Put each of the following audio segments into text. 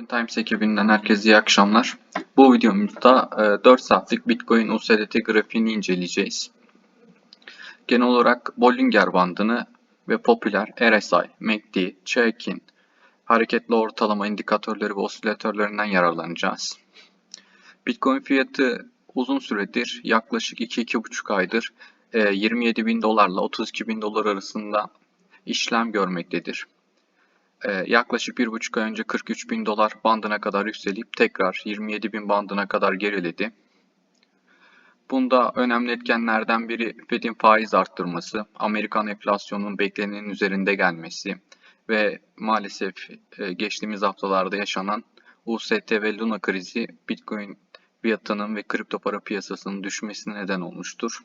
Bitcoin Times ekibinden herkese iyi akşamlar. Bu videomuzda e, 4 saatlik Bitcoin USDT grafiğini inceleyeceğiz. Genel olarak Bollinger bandını ve popüler RSI, MACD, Chaikin, hareketli ortalama indikatörleri ve osilatörlerinden yararlanacağız. Bitcoin fiyatı uzun süredir yaklaşık 2-2,5 aydır e, 27 bin dolarla 32 bin dolar arasında işlem görmektedir. Ee, yaklaşık bir buçuk ay önce 43 bin dolar bandına kadar yükselip tekrar 27 bin bandına kadar geriledi. Bunda önemli etkenlerden biri Fed'in faiz arttırması, Amerikan enflasyonunun beklenenin üzerinde gelmesi ve maalesef e, geçtiğimiz haftalarda yaşanan UST ve Luna krizi Bitcoin fiyatının ve kripto para piyasasının düşmesine neden olmuştur.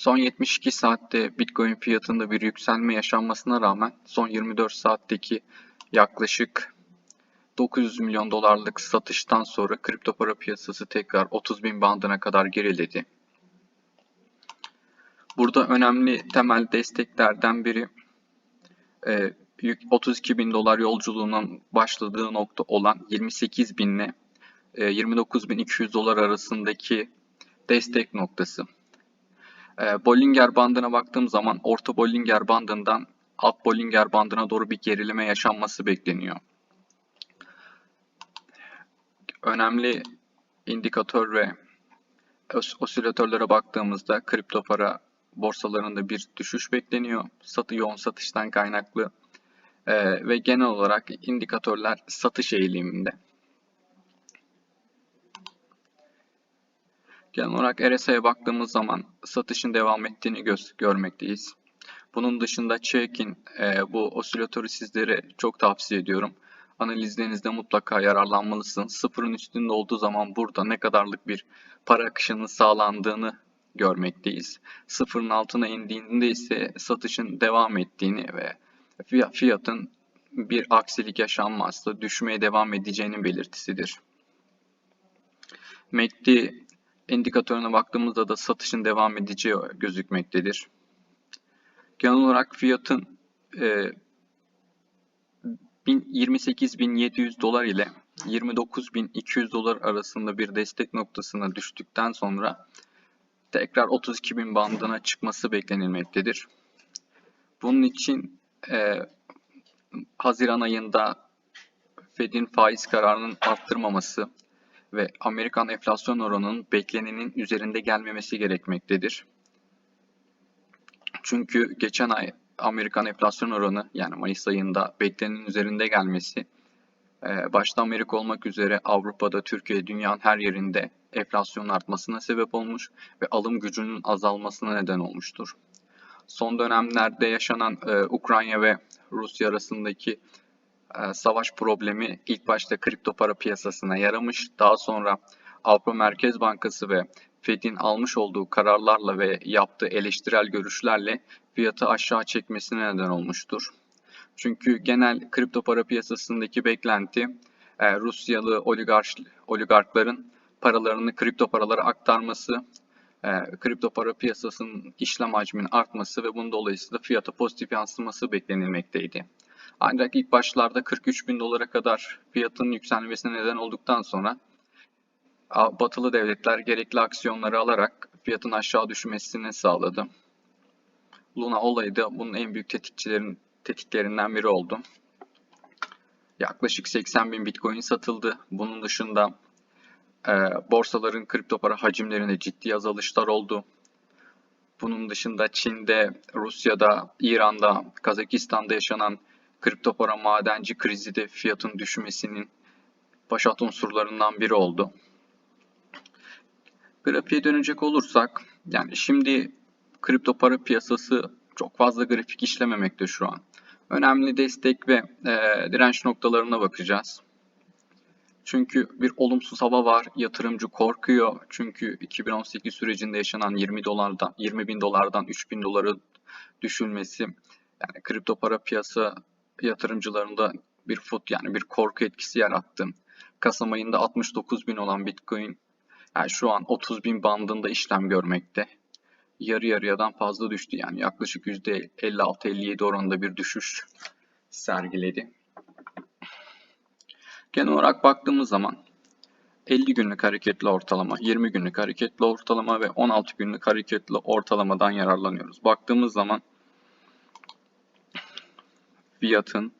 Son 72 saatte Bitcoin fiyatında bir yükselme yaşanmasına rağmen son 24 saatteki yaklaşık 900 milyon dolarlık satıştan sonra kripto para piyasası tekrar 30 bin bandına kadar geriledi. Burada önemli temel desteklerden biri 32 e, bin dolar yolculuğunun başladığı nokta olan 28 bin ile 29 bin 200 dolar arasındaki destek noktası. E, Bollinger bandına baktığım zaman orta Bollinger bandından alt Bollinger bandına doğru bir gerileme yaşanması bekleniyor. Önemli indikatör ve os osilatörlere baktığımızda kripto para borsalarında bir düşüş bekleniyor. Satı yoğun satıştan kaynaklı ee, ve genel olarak indikatörler satış eğiliminde. Genel olarak RSI'ye baktığımız zaman satışın devam ettiğini göz görmekteyiz. Bunun dışında Çekin e, bu osilatörü sizlere çok tavsiye ediyorum. Analizlerinizde mutlaka yararlanmalısınız. Sıfırın üstünde olduğu zaman burada ne kadarlık bir para akışının sağlandığını görmekteyiz. Sıfırın altına indiğinde ise satışın devam ettiğini ve fiyatın bir aksilik yaşanmazsa düşmeye devam edeceğinin belirtisidir. MACD indikatörüne baktığımızda da satışın devam edeceği gözükmektedir. Genel olarak fiyatın e, 28.700 dolar ile 29.200 dolar arasında bir destek noktasına düştükten sonra tekrar 32.000 bandına çıkması beklenilmektedir. Bunun için e, Haziran ayında Fed'in faiz kararının arttırmaması ve Amerikan enflasyon oranının beklenenin üzerinde gelmemesi gerekmektedir. Çünkü geçen ay Amerikan enflasyon oranı yani Mayıs ayında beklenenin üzerinde gelmesi e, başta Amerika olmak üzere Avrupa'da, Türkiye, dünyanın her yerinde enflasyonun artmasına sebep olmuş ve alım gücünün azalmasına neden olmuştur. Son dönemlerde yaşanan e, Ukrayna ve Rusya arasındaki savaş problemi ilk başta kripto para piyasasına yaramış. Daha sonra Avrupa Merkez Bankası ve Fed'in almış olduğu kararlarla ve yaptığı eleştirel görüşlerle fiyatı aşağı çekmesine neden olmuştur. Çünkü genel kripto para piyasasındaki beklenti e, Rusyalı oligark, oligarkların paralarını kripto paralara aktarması, e, kripto para piyasasının işlem hacminin artması ve bunun dolayısıyla fiyata pozitif yansıması beklenilmekteydi. Ancak ilk başlarda 43 bin dolara kadar fiyatın yükselmesine neden olduktan sonra batılı devletler gerekli aksiyonları alarak fiyatın aşağı düşmesini sağladı. Luna olayı da bunun en büyük tetikçilerin tetiklerinden biri oldu. Yaklaşık 80 bin bitcoin satıldı. Bunun dışında e, borsaların kripto para hacimlerinde ciddi azalışlar oldu. Bunun dışında Çin'de, Rusya'da, İran'da, Kazakistan'da yaşanan kripto para madenci krizi de fiyatın düşmesinin başat unsurlarından biri oldu. Grafiğe dönecek olursak, yani şimdi kripto para piyasası çok fazla grafik işlememekte şu an. Önemli destek ve e, direnç noktalarına bakacağız. Çünkü bir olumsuz hava var. Yatırımcı korkuyor. Çünkü 2018 sürecinde yaşanan 20 dolardan 20 bin dolardan 3 bin doları düşülmesi yani kripto para piyasa yatırımcılarında bir fut yani bir korku etkisi yarattı. Kasım ayında 69 bin olan Bitcoin yani şu an 30 bin bandında işlem görmekte. Yarı yarıyadan fazla düştü yani yaklaşık %56-57 oranında bir düşüş sergiledi. Genel olarak baktığımız zaman 50 günlük hareketli ortalama, 20 günlük hareketli ortalama ve 16 günlük hareketli ortalamadan yararlanıyoruz. Baktığımız zaman fiyatın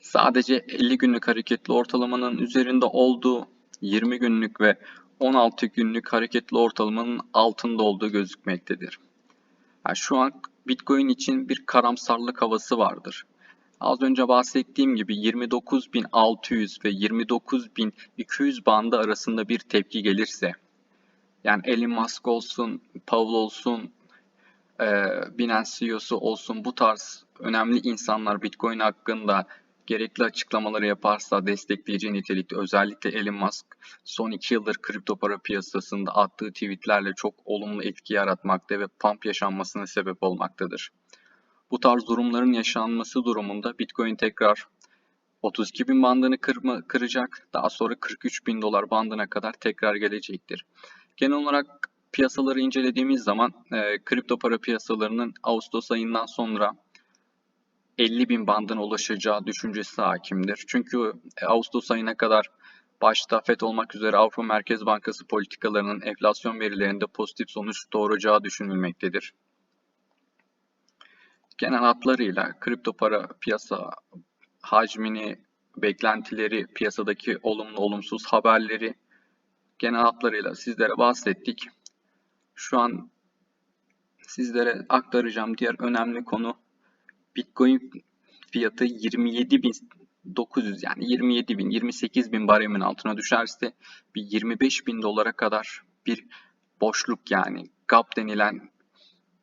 sadece 50 günlük hareketli ortalamanın üzerinde olduğu 20 günlük ve 16 günlük hareketli ortalamanın altında olduğu gözükmektedir. Yani şu an Bitcoin için bir karamsarlık havası vardır. Az önce bahsettiğim gibi 29.600 ve 29.200 bandı arasında bir tepki gelirse yani Elon Musk olsun, Paul olsun, e, Binance CEO'su olsun bu tarz önemli insanlar Bitcoin hakkında gerekli açıklamaları yaparsa destekleyici nitelikte özellikle Elon Musk son 2 yıldır kripto para piyasasında attığı tweetlerle çok olumlu etki yaratmakta ve pump yaşanmasına sebep olmaktadır. Bu tarz durumların yaşanması durumunda Bitcoin tekrar 32 bin bandını kırma, kıracak. Daha sonra 43 bin dolar bandına kadar tekrar gelecektir. Genel olarak piyasaları incelediğimiz zaman e, kripto para piyasalarının Ağustos ayından sonra 50 bin bandına ulaşacağı düşüncesi hakimdir. Çünkü e, Ağustos ayına kadar başta FED olmak üzere Avrupa Merkez Bankası politikalarının enflasyon verilerinde pozitif sonuç doğuracağı düşünülmektedir. Genel hatlarıyla kripto para piyasa hacmini, beklentileri, piyasadaki olumlu olumsuz haberleri genel hatlarıyla sizlere bahsettik. Şu an sizlere aktaracağım diğer önemli konu Bitcoin fiyatı 27.900 yani 27 bin 28 bin baremin altına düşerse bir 25 bin dolara kadar bir boşluk yani gap denilen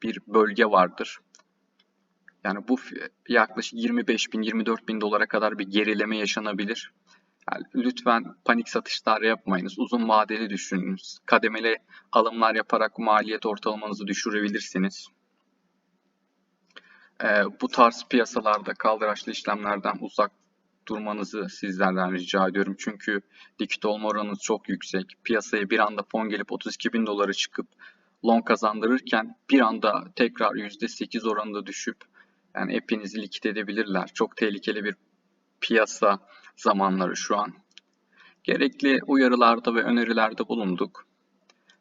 bir bölge vardır. Yani bu yaklaşık 25 bin 24 bin dolara kadar bir gerileme yaşanabilir. Lütfen panik satışlar yapmayınız. Uzun vadeli düşününüz. Kademeli alımlar yaparak maliyet ortalamanızı düşürebilirsiniz. Ee, bu tarz piyasalarda kaldıraçlı işlemlerden uzak durmanızı sizlerden rica ediyorum. Çünkü likit olma oranınız çok yüksek. Piyasaya bir anda fon gelip 32 bin dolara çıkıp long kazandırırken bir anda tekrar %8 oranında düşüp yani hepinizi likit edebilirler. Çok tehlikeli bir piyasa zamanları şu an. Gerekli uyarılarda ve önerilerde bulunduk.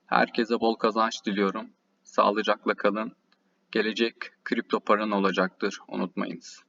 Herkese bol kazanç diliyorum. Sağlıcakla kalın. Gelecek kripto paran olacaktır. Unutmayınız.